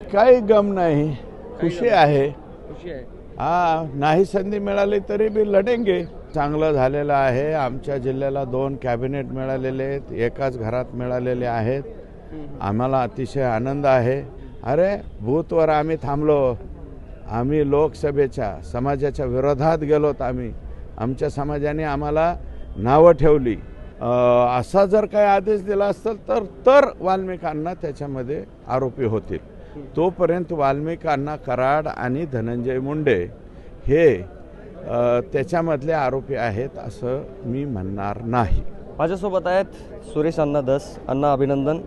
काही गम नाही खुशी आहे. खुशी आहे. हा नाही संधी मिळाली तरी बी लढेंगे. चांगलं झालेलं आहे. आमच्या जिल्ह्याला दोन कॅबिनेट मिळालेले आहेत. एकाच घरात मिळालेले आहेत. आम्हाला अतिशय आनंद आहे. अरे बूथवर आम्ही थांबलो. आम्ही लोकसभेच्या समाजाच्या विरोधात गेलोत आम्ही. आमच्या समाजाने आम्हाला नावं ठेवली. असा जर काही आदेश दिला असेल तर तर वाल्मिकांना त्याच्यामध्ये आरोपी होतील. तोपर्यंत वाल्मिकांना कराड आणि धनंजय मुंडे हे त्याच्यामधले आरोपी आहेत असं मी म्हणणार नाही. माझ्यासोबत आहेत सुरेश अण्णा धस अण्णा अभिनंदन.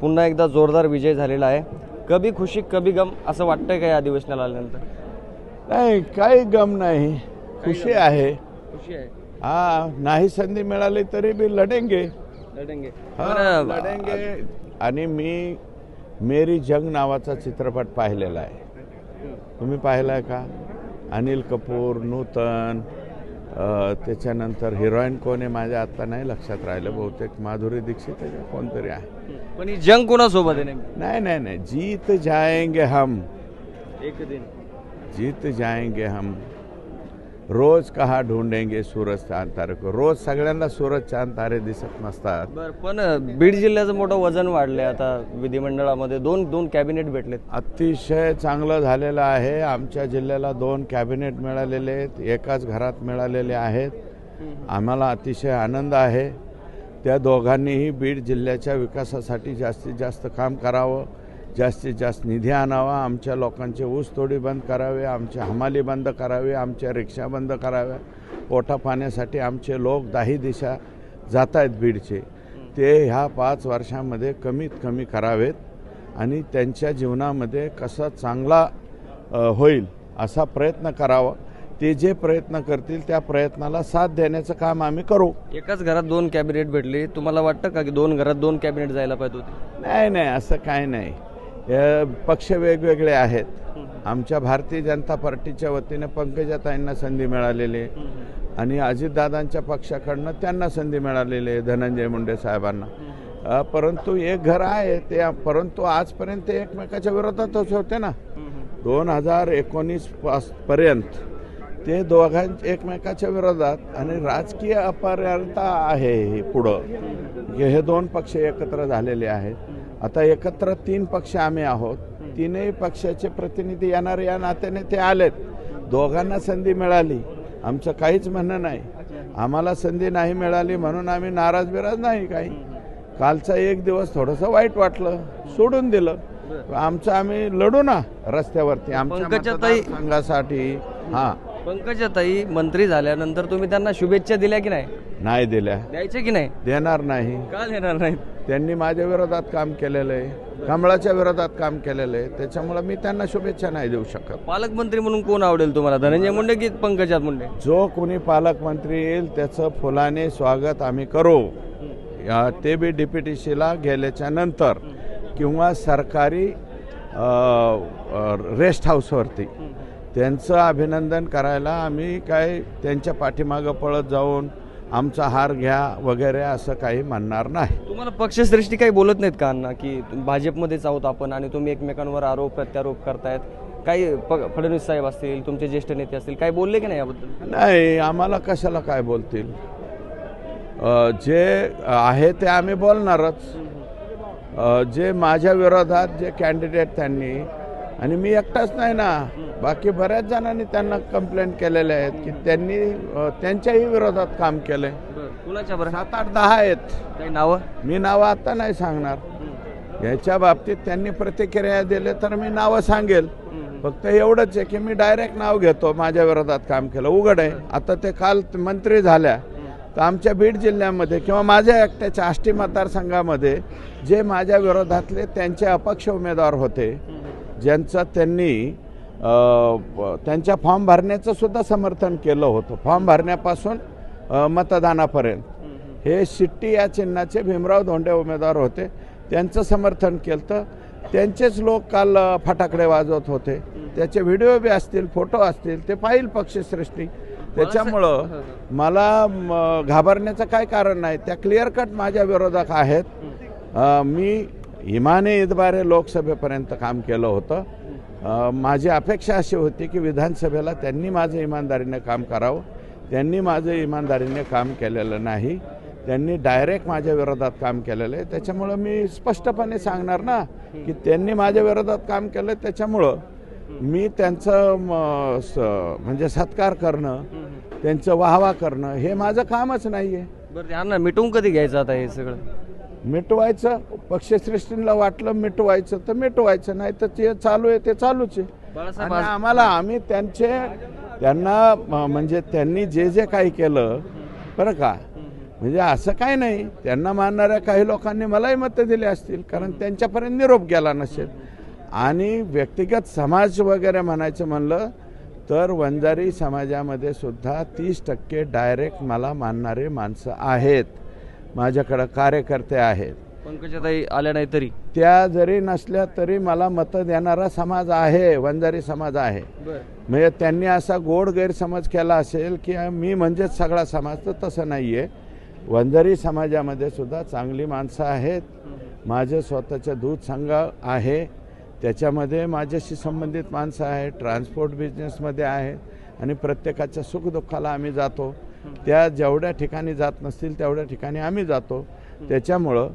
पुन्हा एकदा जोरदार विजय झालेला आहे. कभी खुशी कभी गम असं वाटतंय का या अधिवेशनाला आल्यानंतर? नाही काही गम नाही. खुशी आहे. खुशी आहे. हा नाही संधी मिळाली तरी बी लढेंगे. लढेंगे. लढेंगे. आणि मी मेरी जंग नावाचा चित्रपट पाहिलेला आहे. तुम्ही पाहिलाय का? अनिल कपूर नूतन त्याच्यानंतर हिरोईन कोण आहे माझ्या आत्ता नाही लक्षात राहिलं बहुतेक. माधुरी दीक्षित आहे कोणतरी आहे. पण ही जंग कोणासोबत आहे नहीं नहीं नहीं. जीत जाएंगे हम. एक दिन. जीत जाएंगे हम. रोज कहा ढूंढेंगे सूरज चांद तारे को? रोज सगळ्यांना सूरज चांद तारे दिसत नसतात. बर पण बीड जिल्ह्याचं मोठं वजन वाढलंय आता विधिमंडळामध्ये. दोन दोन कॅबिनेट भेटलेत. अतिशय चांगलं झालेलं आहे. आमच्या जिल्ह्याला दोन कॅबिनेट मिळालेले आहेत. एकाच घरात मिळालेले आहेत. आम्हाला अतिशय आनंद आहे. त्या दोघांनीही बीड जिल्ह्याच्या विकासासाठी जास्तीत जास्त काम करावं. जास्तीत जास्त निधी आणावा आमच्या लोकांचे ऊस तोडी बंद करावे आमच्या हमाली बंद करावी आमच्या रिक्षा बंद कराव्या. पोटा पाण्यासाठी आमचे लोक दाही दिशा जात आहेत बीडचे. ते ह्या पाच वर्षामध्ये कमीत कमी करावेत आणि त्यांच्या जीवनामध्ये कसा चांगला होईल असा प्रयत्न करावा. ते जे प्रयत्न करतील त्या प्रयत्नाला साथ देण्याचं काम आम्ही करू. एकाच घरात दोन कॅबिनेट भेटली. तुम्हाला वाटतं का की दोन घरात दोन कॅबिनेट जायला पाहिजे होते? नाही नाही असं काय नाही. पक्ष वेगवेगळे आहेत. आमच्या भारतीय जनता पार्टीच्या वतीने पंकजाताईंना संधी मिळालेली आणि अजितदादांच्या पक्षाकडनं त्यांना संधी मिळालेली आहे धनंजय मुंडे साहेबांना. परंतु एक घर आहे ते परंतु आजपर्यंत ते एकमेकाच्या विरोधातच होते ना. दोन हजार एकोणीस पास पर्यंत ते दोघां एकमेकाच्या विरोधात आणि राजकीय अपराधता आहे हे पुढं. हे हे दोन पक्ष एकत्र झालेले आहेत. आता एकत्र तीन पक्ष आम्ही आहोत. तीनही पक्षाचे प्रतिनिधी येणार या नात्याने ते आलेत. दोघांना संधी मिळाली. आमचं काहीच म्हणणं नाही. आम्हाला संधी नाही मिळाली म्हणून आम्ही नाराज बिराज नाही काही. कालचा एक दिवस थोडंसं वाईट वाटलं सोडून दिलं. आमचं आम्ही लढू ना रस्त्यावरती. आमच्या मतदारसंघासाठी हा. पंकजाताई मंत्री झाल्यानंतर तुम्ही त्यांना शुभेच्छा दिल्या की नाही? नाही दिल्या. द्यायचे की नाही? देणार नाही. का देणार नाहीत? त्यांनी माझ्या विरोधात काम केलेलं आहे. कमळाच्या विरोधात काम केलेलं आहे. त्याच्यामुळे मी त्यांना शुभेच्छा नाही देऊ शकत. पालकमंत्री म्हणून कोण आवडेल तुम्हाला? धनंजय मुंडे की पंकजात मुंडे? जो कोणी पालकमंत्री येईल त्याचं फुलाने स्वागत आम्ही करू. या ते बी डीपीटीसीला गेल्याच्यानंतर किंवा सरकारी रेस्ट हाऊसवरती. त्यांचं अभिनंदन करायला आम्ही काय त्यांच्या पाठीमागं पळत जाऊन आमचा हार घ्या वगैरे असं काही म्हणणार नाही. तुम्हाला पक्षश्रेष्ठी काही बोलत नाहीत का अण्णा की भाजपमध्येच आहोत आपण आणि तुम्ही एकमेकांवर आरोप प्रत्यारोप करतायत? काही प- फडणवीस साहेब असतील तुमचे ज्येष्ठ नेते असतील काही बोलले की नाही याबद्दल? नाही आम्हाला कशाला काय बोलतील? जे आहे ते आम्ही बोलणारच. जे माझ्या विरोधात जे कॅन्डिडेट त्यांनी आणि मी एकटाच नाही ना. बाकी बऱ्याच जणांनी त्यांना कंप्लेंट केलेल्या आहेत की त्यांनी त्यांच्याही विरोधात काम केलंय. कुणाच्या बरं? सात आठ दहा आहेत. काही नावं? मी नावं आता नाही सांगणार. याच्या बाबतीत त्यांनी प्रतिक्रिया दिले तर मी नावं सांगेल. फक्त एवढंच आहे की मी डायरेक्ट नाव घेतो माझ्या विरोधात काम केलं. उघड आहे. आता ते काल मंत्री झाल्या. तर आमच्या बीड जिल्ह्यामध्ये किंवा माझ्या एकट्याच्या आष्टी मतदारसंघामध्ये जे माझ्या विरोधातले त्यांचे अपक्ष उमेदवार होते ज्यांचं त्यांनी त्यांच्या फॉर्म भरण्याचं सुद्धा समर्थन केलं होतं. फॉर्म भरण्यापासून मतदानापर्यंत. हे शिट्टी या चिन्हाचे भीमराव धोंडे उमेदवार होते. त्यांचं समर्थन केलं तर त्यांचेच लोक काल फटाकडे वाजवत होते. त्याचे व्हिडिओ बी असतील फोटो असतील ते पाहिल पक्षश्रेष्ठी. त्याच्यामुळं मला घाबरण्याचं काय कारण नाही. त्या क्लिअर कट माझ्या विरोधक आहेत. मी इमाने इतबारे लोकसभेपर्यंत काम केलं होतं. माझी अपेक्षा अशी होती की विधानसभेला त्यांनी माझं इमानदारीने काम करावं. त्यांनी माझं इमानदारीने काम केलेलं नाही. त्यांनी डायरेक्ट माझ्या विरोधात काम केलेलं आहे. त्याच्यामुळं मी स्पष्टपणे सांगणार ना की त्यांनी माझ्या विरोधात काम केलं त्याच्यामुळं मी त्यांचं म्हणजे सत्कार करणं त्यांचं वाहवा करणं हे माझं कामच नाही आहे बरं ते अण्णा मिटवून कधी घ्यायचं आता हे सगळं? मिटवायचं पक्षश्रेष्ठींना वाटलं मिटवायचं तर मिटवायचं नाही तर ते चालू आहे ते चालूच आहे. आणि आम्हाला आम्ही त्यांचे त्यांना म्हणजे त्यांनी जे जे काही केलं बरं का? म्हणजे असं काही नाही त्यांना मानणाऱ्या काही लोकांनी मलाही मतं दिली असतील कारण त्यांच्यापर्यंत निरोप गेला नसेल. आणि व्यक्तिगत समाज वगैरे म्हणायचं म्हणलं तर वंजारी समाजामध्ये सुद्धा तीस टक्के डायरेक्ट मला मानणारे माणसं आहेत. माझ्याकडं कार्यकर्ते आहेत. पंकजाताई आल्या नाही तरी? त्या जरी नसल्या तरी मला मतं देणारा समाज आहे वंजारी समाज आहे. म्हणजे त्यांनी असा गोड गैरसमज केला असेल की मी म्हणजेच सगळा समाज तर तसं नाही आहे वंजारी समाजामध्ये सुद्धा चांगली माणसं आहेत. माझं स्वतःचं दूध संघ आहे. त्याच्यामध्ये माझ्याशी संबंधित माणसं आहेत ट्रान्सपोर्ट बिझनेसमध्ये आहेत आणि प्रत्येकाच्या सुखदुःखाला आम्ही जातो. त्या जेवढ्या ठिकाणी जात नसतील तेवढ्या ठिकाणी आम्ही जातो. त्याच्यामुळं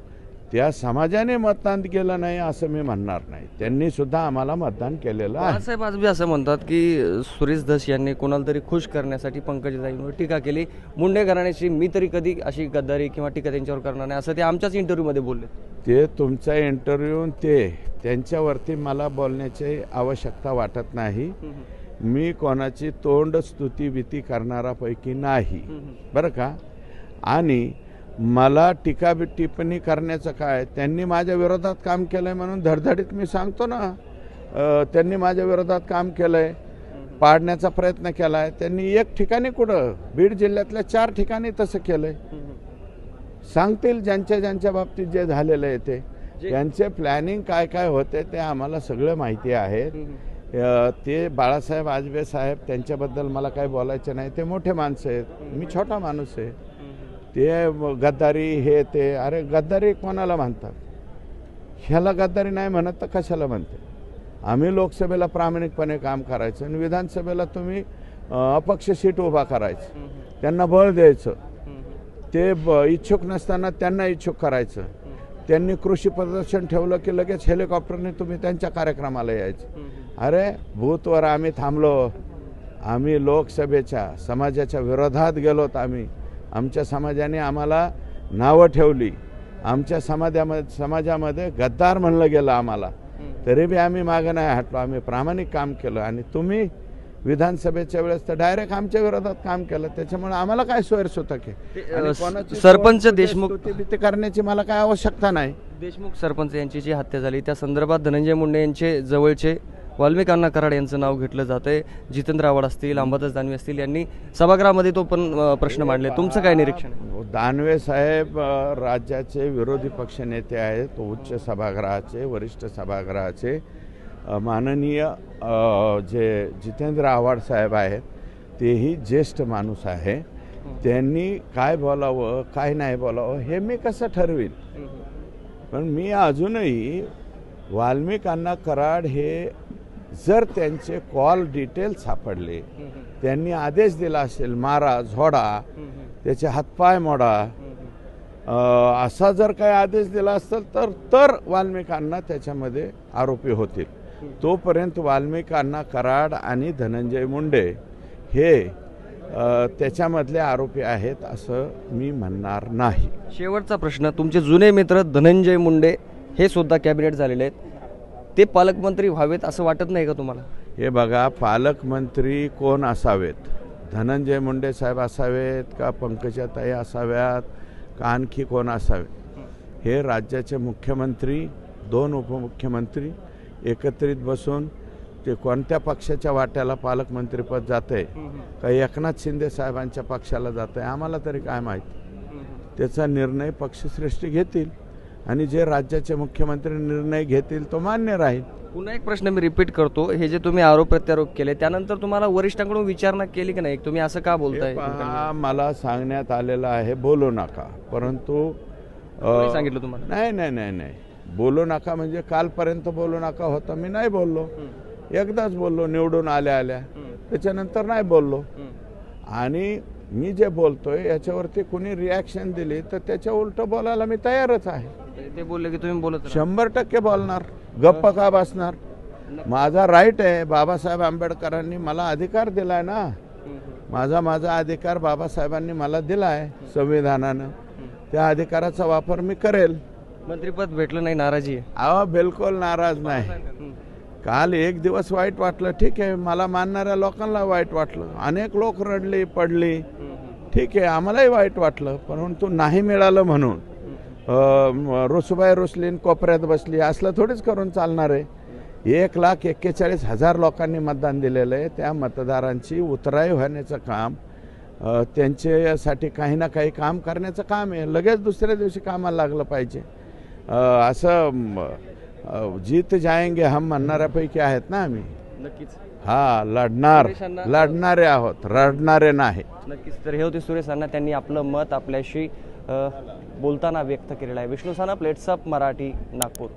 त्या समाजाने मतदान केलं नाही असं मी म्हणणार नाही. त्यांनी सुद्धा आम्हाला मतदान केलेलं आहे. बाळासाहेब आजबी असं म्हणतात की सुरेश धस यांनी कोणाला तरी खुश करण्यासाठी पंकजाताईंवर टीका केली. मुंडे घराण्याची मी तरी कधी अशी गद्दारी किंवा टीका त्यांच्यावर करणार नाही असं ते आमच्याच इंटरव्ह्यूमध्ये बोलले. ते तुमचा इंटरव्ह्यू ते त्यांच्यावरती मला बोलण्याची आवश्यकता वाटत नाही. मी कोणाची तोंड स्तुती भीती करणारापैकी नाही. बरं का? आणि मला टीका टिप्पणी करण्याचं काय? त्यांनी माझ्या विरोधात काम केलं आहे म्हणून धडधडीत मी सांगतो ना. त्यांनी माझ्या विरोधात काम केलं आहे पाडण्याचा प्रयत्न केला आहे त्यांनी एक ठिकाणी कुठं? बीड जिल्ह्यातल्या चार ठिकाणी तसं केलं आहे सांगतील ज्यांच्या ज्यांच्या बाबतीत जे झालेलं आहे ते. त्यांचे प्लॅनिंग काय काय होते ते आम्हाला सगळं माहिती आहे. ते बाळासाहेब आजबे साहेब त्यांच्याबद्दल मला काही बोलायचं नाही. ते मोठे माणसं आहेत. मी छोटा माणूस आहे. ते गद्दारी हे ते अरे गद्दारी कोणाला म्हणतात? ह्याला गद्दारी नाही म्हणत तर कशाला म्हणते? आम्ही लोकसभेला प्रामाणिकपणे काम करायचं आणि विधानसभेला तुम्ही अपक्ष सीट उभा करायचं. त्यांना बळ द्यायचं. ते ब इच्छुक नसताना त्यांना इच्छुक करायचं. त्यांनी कृषी प्रदर्शन ठेवलं की लगेच हेलिकॉप्टरने तुम्ही त्यांच्या कार्यक्रमाला यायचं. अरे भूतवर आम्ही थांबलो. आम्ही लोकसभेच्या समाजाच्या विरोधात गेलोत आम्ही. आमच्या समाजाने आम्हाला नावं ठेवली. आमच्या समाजामध्ये समाजामध्ये गद्दार म्हणलं गेलं आम्हाला. तरी बी आम्ही मागं नाही हटलो. आम्ही प्रामाणिक काम केलं आणि तुम्ही विधानसभेच्या वेळेस तर डायरेक्ट आमच्या विरोधात काम केलं. त्याच्यामुळे आम्हाला काय सोयरसुतक आहे? ते, आणि अ, कोणाची सरपंच देशमुख- स्तुतीबिती करण्याची मला काय आवश्यकता नाही. देशमुख सरपंच यांची जी हत्या झाली त्या संदर्भात धनंजय मुंडे यांचे जवळचे वाल्मिक अण्णा कराड यांचं नाव घेतलं जात आहे जितेंद्र आव्हाड असतील अंबादास दानवे असतील यांनी सभागृहामध्ये तो पण प्रश्न मांडले. तुमचं काय निरीक्षण दानवे साहेब राज्याचे विरोधी पक्षनेते आहेत उच्च सभागृहाचे वरिष्ठ सभागृहाचे. माननीय जे जितेंद्र आव्हाड साहेब आहेत तेही ज्येष्ठ माणूस आहे. त्यांनी काय बोलावं काय नाही बोलावं हे मी कसं ठरवीन? पण मी अजूनही वाल्मिक अण्णा कराड हे जर त्यांचे कॉल डिटेल सापडले त्यांनी आदेश दिला असेल मारा झोडा त्याचे हातपाय मोडा. असा जर काही आदेश दिला असेल तर तर वाल्मिकांना त्याच्यामध्ये आरोपी होतील. तोपर्यंत वाल्मिकांना कराड आणि धनंजय मुंडे हे त्याच्यामधले आरोपी आहेत असं मी म्हणणार नाही. शेवटचा प्रश्न तुमचे जुने मित्र धनंजय मुंडे हे सुद्धा कॅबिनेट झालेले आहेत. ते पालकमंत्री व्हावेत असं वाटत नाही का तुम्हाला? हे बघा पालकमंत्री कोण असावेत? धनंजय मुंडे साहेब असावेत का पंकजाताई असाव्यात? का आणखी कोण असावेत हे राज्याचे मुख्यमंत्री दोन उपमुख्यमंत्री एकत्रित बसून ते कोणत्या पक्षाच्या वाट्याला पालकमंत्रीपद जात आहे का एकनाथ शिंदे साहेबांच्या पक्षाला जात आहे आम्हाला तरी काय माहिती? त्याचा निर्णय पक्षश्रेष्ठी घेतील. आणि जे राज्याचे मुख्यमंत्री निर्णय घेतील तो मान्य राहील. पुन्हा एक प्रश्न मी रिपीट करतो. हे जे तुम्ही आरोप प्रत्यारोप केले त्यानंतर तुम्हाला वरिष्ठांकडून विचारणा केली की नाही? तुम्ही असं का बोलताय हे पहा, मला सांगण्यात आलेलं आहे बोलू नका. परंतु अ, सांगितलं तुम्हाला. नाही नाही नाही नाही. बोलू नका म्हणजे कालपर्यंत बोलू नका होतं. मी नाही बोललो. एकदाच बोललो निवडून आल्या आल्या. त्याच्यानंतर नाही बोललो. आणि मी जे बोलतोय याच्यावरती कुणी रिॲक्शन दिली तर त्याच्या उलट बोलायला मी तयारच आहे. ते- बोलले की तुम्ही बोलत. शंभर टक्के बोलणार. गप्प का बसणार? माझा राईट आहे. बाबासाहेब आंबेडकरांनी मला अधिकार दिलाय ना. माझा माझा अधिकार बाबासाहेबांनी मला दिलाय संविधानानं. त्या अधिकाराचा वापर मी करेल. मंत्रीपद भेटलं नाही नाराजी अहो बिलकुल नाराज नाही. काल एक दिवस वाईट वाटलं ठीक आहे मला मानणाऱ्या लोकांना वाईट वाटलं. अनेक लोक रडली पडली. ठीक आहे आम्हालाही वाईट वाटलं परंतु नाही मिळालं म्हणून. रुसुबाई रुसलीन कोपऱ्यात बसली असलं थोडीच करून चालणार आहे. एक लाख एक्केचाळीस हजार लोकांनी मतदान दिलेलं आहे. त्या मतदारांची उतराई होण्याचं काम त्यांच्यासाठी काही ना काही काम करण्याचं काम आहे. लगेच दुसऱ्या दिवशी कामाला लागलं पाहिजे. असं जीत जाएंगे हम म्हणणाऱ्यापैकी आहेत ना आम्ही नक्कीच. हा लढणार लढणारे आहोत रडणारे नाही नक्कीच. तर हे होते सुरेश अण्णा त्यांनी आपलं मत आपल्याशी बोलताना व्यक्त केलेलं आहे. विष्णू साना प्लेट्सअप मराठी नागपूर.